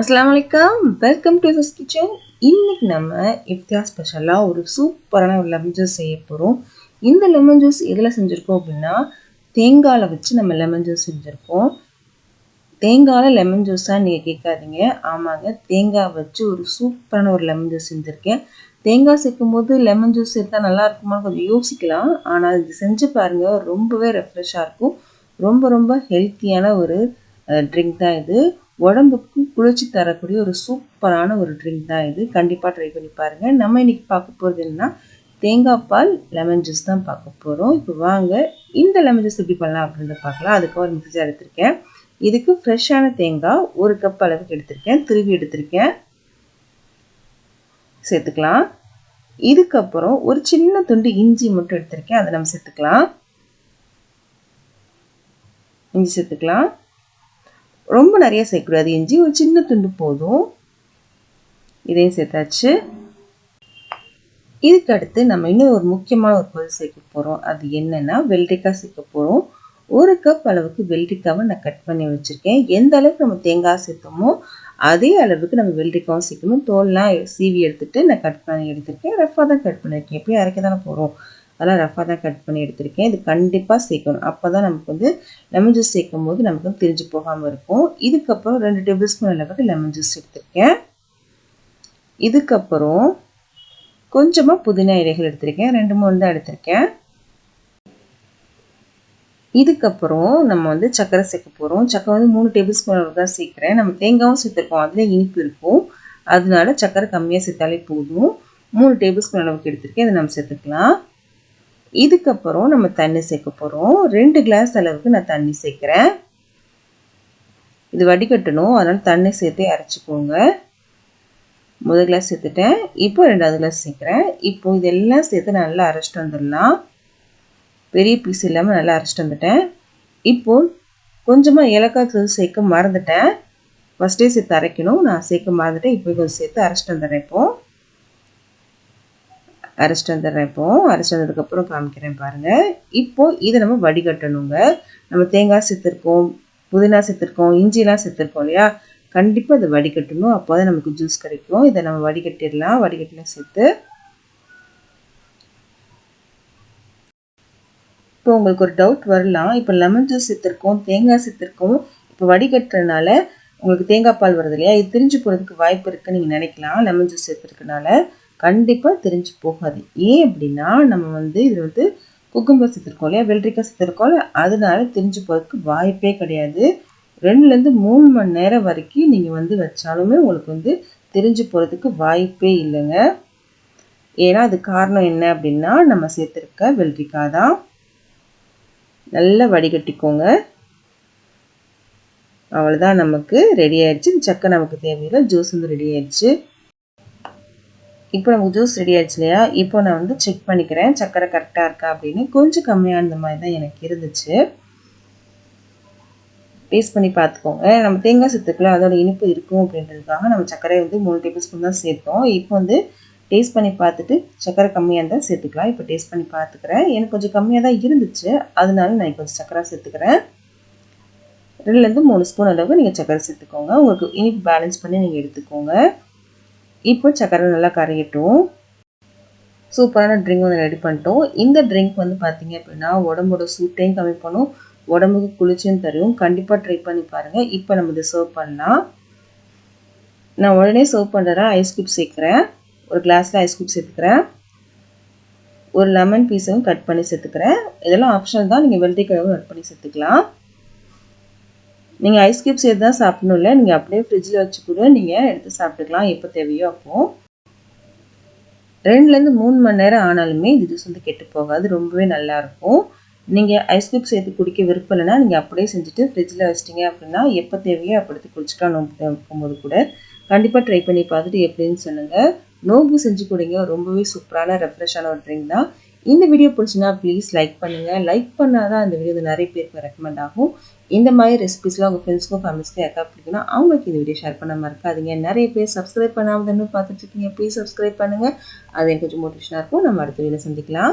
அஸ்லாம் வலைக்கம் welcome to this kitchen இன்றைக்கி நம்ம இஃப்தியா ஸ்பெஷலாக ஒரு சூப்பரான ஒரு லெமன் ஜூஸ் செய்ய போகிறோம் இந்த லெமன் ஜூஸ் எதில் செஞ்சுருக்கோம் அப்படின்னா தேங்காயில் வச்சு நம்ம லெமன் ஜூஸ் செஞ்சுருக்கோம் தேங்காயில் லெமன் ஜூஸாக நீங்கள் கேட்காதீங்க. ஆமாங்க தேங்காய் வச்சு ஒரு சூப்பரான ஒரு லெமன் ஜூஸ் செஞ்சுருக்கேன். தேங்காய் சேர்க்கும் போது லெமன் ஜூஸ் இருந்தால் நல்லா இருக்குமான்னு கொஞ்சம் யோசிக்கலாம். ஆனால் இது செஞ்சு பாருங்கள் ரொம்பவே ரெஃப்ரெஷ்ஷாக இருக்கும். ரொம்ப ரொம்ப ஹெல்த்தியான ஒரு ட்ரிங்க் தான் இது. உடம்புக்கு குளிர்ச்சி தரக்கூடிய ஒரு சூப்பரான ஒரு ட்ரிங்க் தான் இது. கண்டிப்பாக ட்ரை பண்ணி பாருங்கள் நம்ம இன்றைக்கி பார்க்க போகிறது என்னன்னா தேங்காய் பால் லெமன் ஜூஸ் தான் பார்க்க போகிறோம் இப்போ வாங்க இந்த லெமன் ஜூஸ் எப்படி பண்ணலாம் அப்படின்றத பார்க்கலாம். அதுக்கு ஒரு மிக்சர் எடுத்திருக்கேன். இதுக்கு ஃப்ரெஷ்ஷான தேங்காய் ஒரு கப் அளவுக்கு எடுத்திருக்கேன். திருவி எடுத்திருக்கேன். சேர்த்துக்கலாம். இதுக்கப்புறம் ஒரு சின்ன துண்டு இஞ்சி மட்டும் எடுத்திருக்கேன். அதை நம்ம சேர்த்துக்கலாம். இஞ்சி சேர்த்துக்கலாம். ரொம்ப நிறைய சேர்க்கக்கூடாது. இஞ்சி ஒரு சின்ன துண்டு போதும். இதையும் சேர்த்தாச்சு. இதுக்கு அடுத்து நம்ம இன்னும் ஒரு முக்கியமான ஒரு பொருள் சேர்க்க போகிறோம் அது என்னென்னா வெள்ளரிக்காய் சேர்க்க போகிறோம் ஒரு கப் அளவுக்கு வெள்ளரிக்காவை நான் கட் பண்ணி வச்சுருக்கேன். எந்த அளவுக்கு நம்ம தேங்காய் சேர்த்தோமோ அதே அளவுக்கு நம்ம வெள்ளரிக்காவும் சேர்க்கணும். தோல்லாம் சீவி எடுத்துகிட்டு நான் கட் பண்ணி எடுத்துருக்கேன். ரஃபாக தான் கட் பண்ணியிருக்கேன் எப்படியும் அரைக்க தானே போகிறோம் அதெல்லாம் ரஃபாக தான் கட் பண்ணி எடுத்திருக்கேன். இது கண்டிப்பாக சேர்க்கணும். அப்போ தான் நமக்கு வந்து லெமன் ஜூஸ் சேர்க்கும் போது நமக்கு வந்து திரிஞ்சு போகாமல் இருக்கும். இதுக்கப்புறம் ரெண்டு டேபிள் ஸ்பூன் அளவுக்கு லெமன் ஜூஸ் எடுத்திருக்கேன். இதுக்கப்புறம் கொஞ்சமாக புதினா இலைகள் எடுத்திருக்கேன். ரெண்டு மூணு தான் எடுத்திருக்கேன். இதுக்கப்புறம் நம்ம வந்து சக்கரை சேர்க்க போகிறோம் சக்கரை வந்து மூணு டேபிள் ஸ்பூன் அளவு தான் சேர்க்குறேன். நம்ம தேங்காயும் சேர்த்துருக்கோம். அதில் இனிப்பு இருக்கும். அதனால சக்கரை கம்மியாக சேர்த்தாலே போதும். மூணு டேபிள் ஸ்பூன் அளவுக்கு எடுத்திருக்கேன். இதை நம்ம சேர்த்துக்கலாம். இதுக்கப்புறம் நம்ம தண்ணி சேர்க்க போகிறோம் ரெண்டு கிளாஸ் அளவுக்கு நான் தண்ணி சேர்க்குறேன். இது வடிகட்டணும். அதனால் தண்ணி சேர்த்து அரைச்சிக்கோங்க. முதல் கிளாஸ் சேர்த்துட்டேன். இப்போ ரெண்டாவது கிளாஸ் சேர்க்குறேன். இப்போ இதெல்லாம் சேர்த்து நல்லா அரைச்சிட்டு வந்துடலாம். பெரிய பீஸ் இல்லாமல் நல்லா அரைச்சிட்டு வந்துட்டேன். இப்போது கொஞ்சமாக ஏலக்காய் தூள் சேர்க்க மறந்துட்டேன். ஃபஸ்ட்டே சேர்த்து அரைக்கணும். நான் சேர்க்க மறந்துட்டேன். இப்போ கொஞ்சம் சேர்த்து அரைச்சிட்டு வந்துடுறேன் இப்போது அரைச்சிட்டு வந்துடுறேன் இப்போ. அரைச்சிட்டு வந்ததுக்கப்புறம் காமிக்கிறேன் பாருங்கள் இப்போது இதை நம்ம வடிகட்டணுங்க. நம்ம தேங்காய் சேர்த்துருக்கோம் புதினா சேர்த்துருக்கோம் இஞ்சிலாம் சேர்த்துருக்கோம் இல்லையா? கண்டிப்பாக அதை வடிகட்டணும். அப்போ தான் நமக்கு ஜூஸ் கிடைக்கும். இதை நம்ம வடிகட்டிடலாம். வடிகட்டிலாம் சேர்த்து. இப்போ உங்களுக்கு ஒரு டவுட் வரலாம். இப்போ லெமன் ஜூஸ் சேர்த்துருக்கோம் தேங்காய் சேர்த்துருக்கோம். இப்போ வடிகட்டுறதுனால உங்களுக்கு தேங்காய் பால் வருது இல்லையா? இது திரிஞ்சு போகிறதுக்கு வாய்ப்பு இருக்குன்னு நீங்கள் நினைக்கலாம். லெமன் ஜூஸ் சேர்த்துருக்கனால கண்டிப்பாக தெரிஞ்சு போகாது. ஏன் அப்படின்னா நம்ம வந்து இதில் வந்து குக்கும்பர் சேர்த்துருக்கோம் இல்லையா? வெள்ளரிக்காய் சேர்த்துருக்கோம் அதனால தெரிஞ்சு போகிறதுக்கு வாய்ப்பே கிடையாது. ரெண்டுலேருந்து மூணு மணி நேரம் வரைக்கும் நீங்கள் வந்து வச்சாலுமே உங்களுக்கு வந்து தெரிஞ்சு போகிறதுக்கு வாய்ப்பே இல்லைங்க. ஏன்னா அது காரணம் என்ன அப்படின்னா நம்ம சேர்த்துருக்க வெள்ளரிக்காய் தான். நல்லா வடிகட்டிக்கோங்க. அவ்வளோதான் நமக்கு ரெடி ஆயிடுச்சு. சக்கை நமக்கு தேவையில்லை. ஜூஸ் வந்து ரெடி ஆயிடுச்சு. இப்போ நமக்கு ஜூஸ் ரெடி ஆயிடுச்சு இல்லையா? இப்போ நான் வந்து செக் பண்ணிக்கிறேன் சக்கரை கரெக்டாக இருக்கா அப்படின்னு. கொஞ்சம் கம்மியாக இந்த மாதிரி தான் எனக்கு இருந்துச்சு. டேஸ்ட் பண்ணி பார்த்துக்கோங்க. நம்ம தேங்காய் சத்துக்குள்ள அதோட இனிப்பு இருக்கும் அப்படின்றதுக்காக நம்ம சர்க்கரை வந்து மூணு டேபிள் ஸ்பூன் தான் சேர்த்தோம். இப்போ வந்து டேஸ்ட் பண்ணி பார்த்துட்டு சக்கரை கம்மியாக இருந்தால் சேர்த்துக்கலாம். இப்போ டேஸ்ட் பண்ணி பார்த்துக்கிறேன். எனக்கு கொஞ்சம் கம்மியாக தான் இருந்துச்சு. அதனால நான் கொஞ்சம் சக்கரை சேர்த்துக்கிறேன். ரெண்டுலேருந்து மூணு ஸ்பூன் அளவுக்கு நீங்கள் சக்கரை சேர்த்துக்கோங்க. உங்களுக்கு இனிப்பு பேலன்ஸ் பண்ணி நீங்கள் எடுத்துக்கோங்க. இப்போ சக்கரை நல்லா கரையட்டும். சூப்பரான ட்ரிங்க் வந்து ரெடி பண்ணிட்டோம். இந்த ட்ரிங்க் வந்து பார்த்தீங்க அப்படின்னா உடம்போட சூட்டையும் கம்மி பண்ணும். உடம்புக்கு குளிர்ச்சியும் தரும். கண்டிப்பாக ட்ரை பண்ணி பாருங்கள் இப்போ நம்ம இதை சர்வ் பண்ணலாம். நான் உடனே சர்வ் பண்ணுறேன் ஐஸ் கியூப் சேர்க்குறேன். ஒரு கிளாஸில் ஐஸ் கியூப் சேர்த்துக்கிறேன். ஒரு லெமன் பீஸையும் கட் பண்ணி சேர்த்துக்கிறேன். இதெல்லாம் ஆப்ஷனல் தான். நீங்கள் வெள்ளரிக்கிழமை கட் பண்ணி சேர்த்துக்கலாம். நீங்கள் ஐஸ் கியூப்ஸ் எது தான் சாப்பிடணும் இல்லை நீங்கள் அப்படியே ஃப்ரிட்ஜில் வச்சு கூட நீங்கள் எடுத்து சாப்பிட்டுக்கலாம். எப்போ தேவையோ அப்போது ரெண்டுலேருந்து மூணு மணி நேரம் ஆனாலுமே இது ஜூஸ் வந்து கெட்டு போகாது. ரொம்பவே நல்லாயிருக்கும் நீங்கள் ஐஸ் க்யூப் சேர்த்து குடிக்க விருப்பம் இல்லைன்னா நீங்கள் அப்படியே செஞ்சுட்டு ஃப்ரிட்ஜில் வச்சிட்டிங்க அப்படின்னா எப்போ தேவையோ அப்போ எடுத்து குடிச்சிக்கலாம். நோம்பு இருக்கும்போது கூட. கண்டிப்பாக ட்ரை பண்ணி பார்த்துட்டு எப்படின்னு சொல்லுங்கள் நோம்பு செஞ்சு கொடுங்க. ரொம்பவே சூப்பரான ரெஃப்ரெஷ்ஷான ஒரு ட்ரிங்க் தான். இந்த வீடியோ பிடிச்சுன்னா ப்ளீஸ் லைக் பண்ணுங்கள் லைக் பண்ணால் தான் இந்த வீடியோ நிறைய பேருக்கு ரெக்கமெண்ட் ஆகும். இந்த மாதிரி ரெசிபிஸ்லாம் உங்கள் ஃப்ரெண்ட்ஸ்க்கும் ஃபேமிலிஸ்க்கும் யாருக்கா பிடிக்குன்னா அவங்களுக்கு இந்த வீடியோ ஷேர் பண்ண மறக்காதீங்க நிறைய பேர் சப்ஸ்கிரைப் பண்ணாமல் இன்னும் பார்த்துட்டு இருக்கீங்க ப்ளீஸ் சப்ஸ்கிரைப் பண்ணுங்கள் அது எனக்கு கொஞ்சம் மோட்டிவேஷனாக இருக்கும். நம்ம அடுத்த வீடியோ சந்திக்கலாம்.